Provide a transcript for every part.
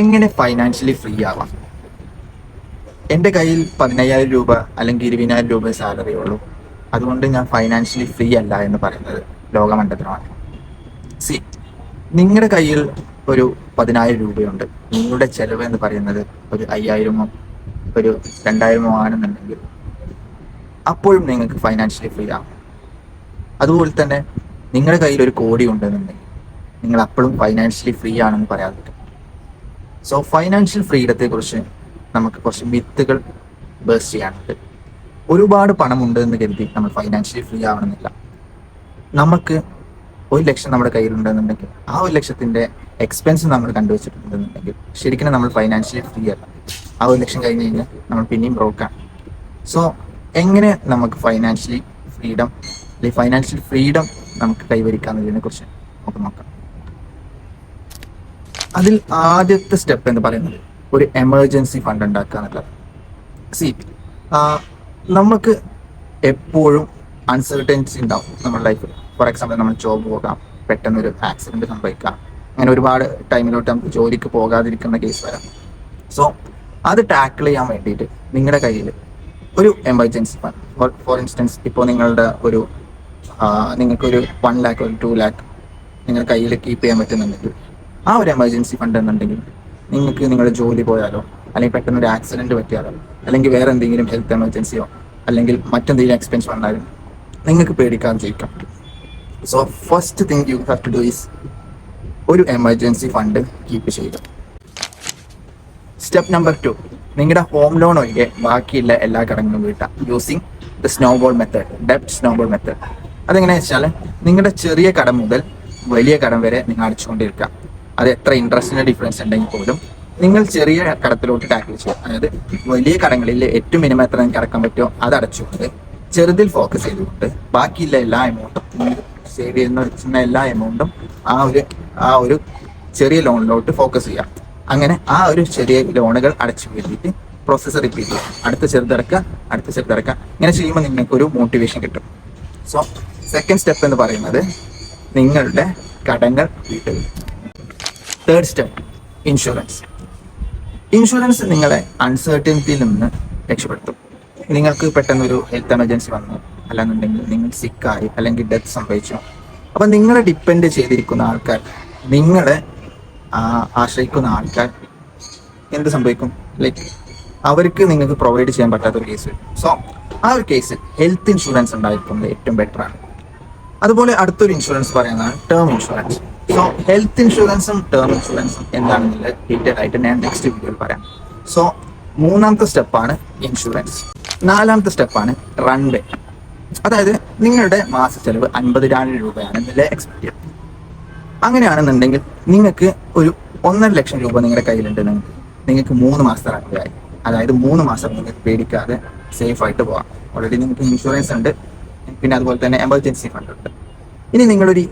എങ്ങനെ financially free ആവാം? എന്റെ കയ്യിൽ പതിനയ്യായിരം രൂപ അല്ലെങ്കിൽ ഇരുപതിനായിരം രൂപ സാലറി ഉള്ളൂ. അതുകൊണ്ട് ഞാൻ ഫൈനാൻഷ്യലി ഫ്രീ അല്ല എന്ന് പറയുന്നത് ലോകമണ്ഡലമാണ് സി നിങ്ങളുടെ കയ്യിൽ ഒരു പതിനായിരം രൂപയുണ്ട്. നിങ്ങളുടെ ചെലവ് എന്ന് പറയുന്നത് ഒരു അയ്യായിരമോ ഒരു രണ്ടായിരമോ ആണെന്നുണ്ടെങ്കിൽ അപ്പോഴും നിങ്ങൾക്ക് ഫൈനാൻഷ്യലി ഫ്രീ ആവും. അതുപോലെ തന്നെ നിങ്ങളുടെ കയ്യിൽ ഒരു കോടി ഉണ്ടെന്നുണ്ടെങ്കിൽ നിങ്ങൾ അപ്പോഴും ഫൈനാൻഷ്യലി ഫ്രീ ആണെന്ന് പറയാതെ പറ്റും സോ ഫൈനാൻഷ്യൽ ഫ്രീഡത്തെ കുറിച്ച് നമുക്ക് കുറച്ച് മിത്തുകൾ ബേസ് ചെയ്യാനുണ്ട്. ഒരുപാട് പണമുണ്ട് എന്ന് കരുതി നമ്മൾ ഫൈനാൻഷ്യലി ഫ്രീ ആവണമെന്നില്ല. നമുക്ക് ഒരു ലക്ഷം നമ്മുടെ കയ്യിലുണ്ടെന്നുണ്ടെങ്കിൽ ആ ഒരു ലക്ഷത്തിന്റെ എക്സ്പെൻസ് നമ്മൾ കണ്ടുവച്ചിട്ടുണ്ടെന്നുണ്ടെങ്കിൽ ശരിക്കും നമ്മൾ ഫൈനാൻഷ്യലി ഫ്രീ അല്ല. ആ ഒരു ലക്ഷം കഴിഞ്ഞ് കഴിഞ്ഞാൽ നമ്മൾ പിന്നെയും ബ്രോക്കാണ് സോ എങ്ങനെ നമുക്ക് ഫൈനാൻഷ്യലി ഫ്രീഡം അല്ലെങ്കിൽ ഫൈനാൻഷ്യൽ ഫ്രീഡം നമുക്ക് കൈവരിക്കാമെന്നതിനെ കുറിച്ച് നമുക്ക് നോക്കാം. അതിൽ ആദ്യത്തെ സ്റ്റെപ്പ് എന്ന് പറയുന്നത് ഒരു എമർജൻസി ഫണ്ട് ഉണ്ടാക്കുക എന്നുള്ളത്. സി നമുക്ക് എപ്പോഴും അൺസർട്ടൻസി ഉണ്ടാവും നമ്മുടെ ലൈഫിൽ ഫോർ എക്സാമ്പിൾ നമ്മൾ ജോബ് പോകാം പെട്ടെന്ന് ഒരു ആക്സിഡന്റ് സംഭവിക്കാം. അങ്ങനെ ഒരുപാട് ടൈമിലോട്ട് നമുക്ക് ജോലിക്ക് പോകാതിരിക്കുന്ന കേസ് വരാം. സോ അത് ടാക്കിൾ ചെയ്യാൻ വേണ്ടിയിട്ട് നിങ്ങളുടെ കയ്യിൽ ഒരു emergency fund for for instance ഇപ്പോൾ നിങ്ങളുടെ ഒരു നിങ്ങൾക്ക് നിങ്ങൾക്കൊരു വൺ ലാക്ക് ഒരു ടു ലാക്ക് നിങ്ങളുടെ കയ്യിൽ കീപ്പ് ചെയ്യാൻ പറ്റുന്നുണ്ടെങ്കിൽ ആ ഒരു എമർജൻസി ഫണ്ട് എന്നുണ്ടെങ്കിൽ നിങ്ങൾക്ക് നിങ്ങളുടെ ജോലി പോയാലോ അല്ലെങ്കിൽ പെട്ടെന്ന് ഒരു ആക്സിഡന്റ് പറ്റിയാലോ അല്ലെങ്കിൽ വേറെ എന്തെങ്കിലും ഹെൽത്ത് എമർജൻസിയോ അല്ലെങ്കിൽ മറ്റെന്തെങ്കിലും എക്സ്പെൻസ് വന്നാലും നിങ്ങൾക്ക് പേടിക്കാൻ ജീവിക്കാം so first thing you have to do is ഒരു എമർജൻസി ഫണ്ട് കീപ്പ് ചെയ്യുക. സ്റ്റെപ്പ് നമ്പർ ടു നിങ്ങളുടെ ഹോം ലോൺ ഒഴികെ ബാക്കിയുള്ള എല്ലാ കടങ്ങളും വീട്ടാം യൂസിങ് ദ സ്നോബോൾ മെത്തേഡ് ഡെപ്റ്റ് സ്നോബോൾ മെത്തേഡ് അതെങ്ങനെയാ വെച്ചാൽ നിങ്ങളുടെ ചെറിയ കടം മുതൽ വലിയ കടം വരെ നിങ്ങൾ അടിച്ചുകൊണ്ടിരിക്കുക. അത് എത്ര ഇൻട്രസ്റ്റിന്റെ ഡിഫറൻസ് ഉണ്ടെങ്കിൽ പോലും നിങ്ങൾ ചെറിയ കടത്തിലോട്ട് ടാക്കിൾ ചെയ്യുക. അതായത് വലിയ കടങ്ങളിൽ ഏറ്റവും മിനിമം എത്ര നിങ്ങൾക്ക് അടക്കാൻ പറ്റുമോ അത് അടച്ചുകൊണ്ട് ചെറുതിൽ ഫോക്കസ് ചെയ്തുകൊണ്ട് ബാക്കിയുള്ള എല്ലാ എമൗണ്ടും സേവ് ചെയ്യുന്ന വെച്ചിരുന്ന എല്ലാ എമൗണ്ടും ആ ഒരു ആ ഒരു ചെറിയ ലോണിലോട്ട് ഫോക്കസ് ചെയ്യാം അങ്ങനെ ആ ഒരു ചെറിയ ലോണുകൾ അടച്ചു വീട്ടിട്ട് പ്രോസസ്സ് റിപ്പീറ്റ് ചെയ്യുക. അടുത്ത ചെറുതിറക്കുക അടുത്ത ചെറുതിറക്കുക ഇങ്ങനെ ചെയ്യുമ്പോൾ നിങ്ങൾക്ക് ഒരു മോട്ടിവേഷൻ കിട്ടും. സോ സെക്കൻഡ് സ്റ്റെപ്പ് എന്ന് പറയുന്നത് നിങ്ങളുടെ കടങ്ങൾ വീട്ടുക. തേർഡ് സ്റ്റെപ്പ് ഇൻഷുറൻസ് ഇൻഷുറൻസ് നിങ്ങളെ അൺസർട്ടനിറ്റിയിൽ നിന്ന് രക്ഷപ്പെടുത്തും. നിങ്ങൾക്ക് പെട്ടെന്നൊരു ഹെൽത്ത് എമർജൻസി വന്നു അല്ലാന്നുണ്ടെങ്കിൽ നിങ്ങൾ സിക്കായി അല്ലെങ്കിൽ ഡെത്ത് സംഭവിച്ചു. അപ്പം നിങ്ങളെ ഡിപ്പെൻഡ് ചെയ്തിരിക്കുന്ന ആൾക്കാർ നിങ്ങളെ ആശ്രയിക്കുന്ന ആൾക്കാർ എന്ത് സംഭവിക്കും? ലൈക്ക് അവർക്ക് നിങ്ങൾക്ക് പ്രൊവൈഡ് ചെയ്യാൻ പറ്റാത്ത ഒരു കേസ് സോ ആ ഒരു കേസിൽ ഹെൽത്ത് ഇൻഷുറൻസ് ഉണ്ടായിരിക്കുന്നത് ഏറ്റവും ബെറ്റർ ആണ്. അതുപോലെ അടുത്തൊരു ഇൻഷുറൻസ് പറയുന്നതാണ് ടേം ഇൻഷുറൻസ് സോ ഹെൽത്ത് ഇൻഷുറൻസും ടേം ഇൻഷുറൻസും എന്താണെന്നുള്ള ഡീറ്റെയിൽ ആയിട്ട് ഞാൻ നെക്സ്റ്റ് വീഡിയോയിൽ പറയാം. സോ മൂന്നാമത്തെ സ്റ്റെപ്പാണ് ഇൻഷുറൻസ് നാലാമത്തെ സ്റ്റെപ്പാണ് റൺവേ അതായത് നിങ്ങളുടെ മാസ ചെലവ് അൻപതിനായിരം രൂപയാണ് എന്നല്ലേ എക്സ്പെക്ട് ചെയ്യുന്നത് അങ്ങനെയാണെന്നുണ്ടെങ്കിൽ നിങ്ങൾക്ക് ഒരു ഒന്നര ലക്ഷം രൂപ നിങ്ങളുടെ കയ്യിലുണ്ടെങ്കിൽ നിങ്ങൾക്ക്. മൂന്ന് മാസത്തെ റൺവേ അതായത് മൂന്ന് മാസം നിങ്ങൾക്ക് പേടിക്കാതെ സേഫ് ആയിട്ട് പോകാം. ഓൾറെഡി നിങ്ങൾക്ക് ഇൻഷുറൻസ് ഉണ്ട്. പിന്നെ അതുപോലെ തന്നെ എമർജൻസി ഫണ്ട് ഉണ്ട്. ഇനി നിങ്ങളൊരു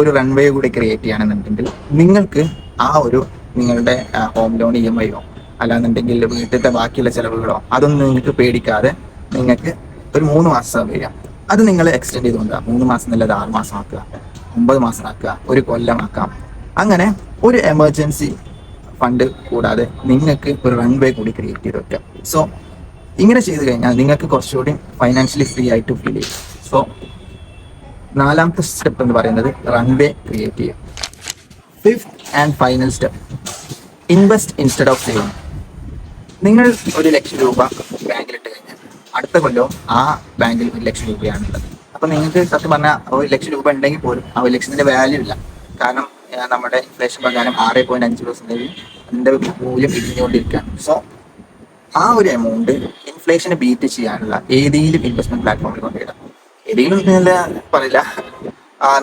ഒരു റൺവേ കൂടി ക്രിയേറ്റ് ചെയ്യുകയാണെന്നുണ്ടെങ്കിൽ നിങ്ങൾക്ക് ആ ഒരു നിങ്ങളുടെ ഹോം ലോൺ ഇ എം ഐയോ അല്ലാന്നുണ്ടെങ്കിൽ വീട്ടിലത്തെ ബാക്കിയുള്ള ചിലവുകളോ അതൊന്നും നിങ്ങൾക്ക് പേടിക്കാതെ നിങ്ങൾക്ക് ഒരു മൂന്ന് മാസം വരിക അത് നിങ്ങൾ എക്സ്റ്റെൻഡ് ചെയ്തുകൊണ്ടാ മൂന്ന് മാസം നല്ലത് ആറ് മാസം ആക്കുക ഒമ്പത് മാസം ആക്കുക ഒരു കൊല്ലം ആക്കാം അങ്ങനെ ഒരു എമർജൻസി ഫണ്ട് കൂടാതെ നിങ്ങൾക്ക് ഒരു റൺവേ കൂടി ക്രിയേറ്റ് ചെയ്ത് വെക്കാം. സോ ഇങ്ങനെ ചെയ്തു കഴിഞ്ഞാൽ നിങ്ങൾക്ക് കുറച്ചുകൂടി ഫൈനാൻഷ്യലി ഫ്രീ ആയിട്ട് ഫീൽ ചെയ്യും. സോ നാലാമത്തെ സ്റ്റെപ്പ് എന്ന് പറയുന്നത് റൺവേ ക്രിയേറ്റ് ചെയ്യുക. Fifth and final step invest instead of saving നിങ്ങൾ ഒരു ലക്ഷം രൂപ ബാങ്കിൽ ഇട്ട് കഴിഞ്ഞാൽ അടുത്ത കൊല്ലം ആ ബാങ്കിൽ ഒരു ലക്ഷം രൂപയാണുള്ളത് അപ്പൊ നിങ്ങൾക്ക് സത്യം പറഞ്ഞാൽ ഒരു ലക്ഷം രൂപ ഉണ്ടെങ്കിൽ പോലും ആ ഒരു ലക്ഷത്തിന്റെ വാല്യൂ ഇല്ല. കാരണം നമ്മുടെ ഇൻഫ്ലേഷൻ പ്രകാരം ആറ് പോയിന്റ് അഞ്ച് പെർസെന്റേജ് അതിന്റെ മൂല്യം ഇടിഞ്ഞുകൊണ്ടിരിക്കുകയാണ്. സോ ആ ഒരു എമൗണ്ട് ഇൻഫ്ലേഷനെ ബീറ്റ് ചെയ്യാനുള്ള ഏതെങ്കിലും ഇൻവെസ്റ്റ്മെന്റ് പ്ലാറ്റ്ഫോമിൽ കൊണ്ടിടാം ഏതെങ്കിലും നല്ല പറയില്ല.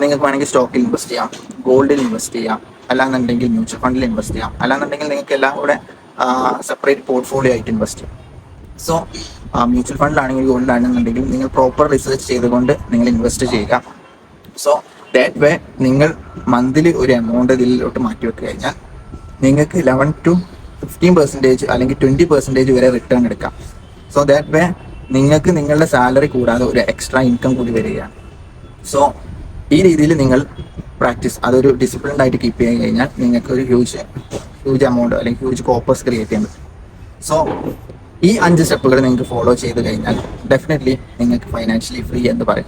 നിങ്ങൾക്ക് വേണമെങ്കിൽ സ്റ്റോക്കിൽ ഇൻവെസ്റ്റ് ചെയ്യാം ഗോൾഡിൽ ഇൻവെസ്റ്റ് ചെയ്യാം അല്ലാന്നുണ്ടെങ്കിൽ മ്യൂച്വൽ ഫണ്ടിൽ ഇൻവെസ്റ്റ് ചെയ്യാം അല്ലാന്നുണ്ടെങ്കിൽ നിങ്ങൾക്ക് എല്ലാം കൂടെ സെപ്പറേറ്റ് പോർട്ട്ഫോളിയോ ആയിട്ട് ഇൻവെസ്റ്റ് ചെയ്യാം. സോ മ്യൂച്വൽ ഫണ്ടിലാണെങ്കിൽ ഗോൾഡിലാണെന്നുണ്ടെങ്കിൽ നിങ്ങൾ പ്രോപ്പർ റിസർച്ച് ചെയ്തുകൊണ്ട് നിങ്ങൾ ഇൻവെസ്റ്റ് ചെയ്യുക. സോ ദാറ്റ് വേ നിങ്ങൾ മന്ത്ലി ഒരു എമൗണ്ട് ഇതിലോട്ട് മാറ്റി വെക്കുക കഴിഞ്ഞാൽ നിങ്ങൾക്ക് ലെവൻ ടു ഫിഫ്റ്റീൻ പെർസെന്റേജ് അല്ലെങ്കിൽ ട്വന്റി പെർസെന്റേജ് വരെ റിട്ടേൺ എടുക്കാം. സോ ദാറ്റ് വേ നിങ്ങൾക്ക് നിങ്ങളുടെ സാലറി കൂടാതെ ഒരു എക്സ്ട്രാ ഇൻകം കൂടി വരികയാണ്. സോ ഈ രീതിയിൽ നിങ്ങൾ പ്രാക്ടീസ് അതൊരു ഡിസിപ്ലിൻഡ് ആയിട്ട് കീപ്പ് ചെയ്യാൻ കഴിഞ്ഞാൽ നിങ്ങൾക്ക് ഒരു ഹ്യൂജ് ഹ്യൂജ് എമൗണ്ട് അല്ലെങ്കിൽ ഹ്യൂജ് കോപ്പേഴ്സ് ക്രിയേറ്റ് ചെയ്യാൻ പറ്റും. സോ ഈ അഞ്ച് സ്റ്റെപ്പുകൾ നിങ്ങൾക്ക് ഫോളോ ചെയ്ത് കഴിഞ്ഞാൽ ഡെഫിനറ്റ്ലി നിങ്ങൾക്ക് ഫൈനാൻഷ്യലി ഫ്രീ എന്ന് പറയും.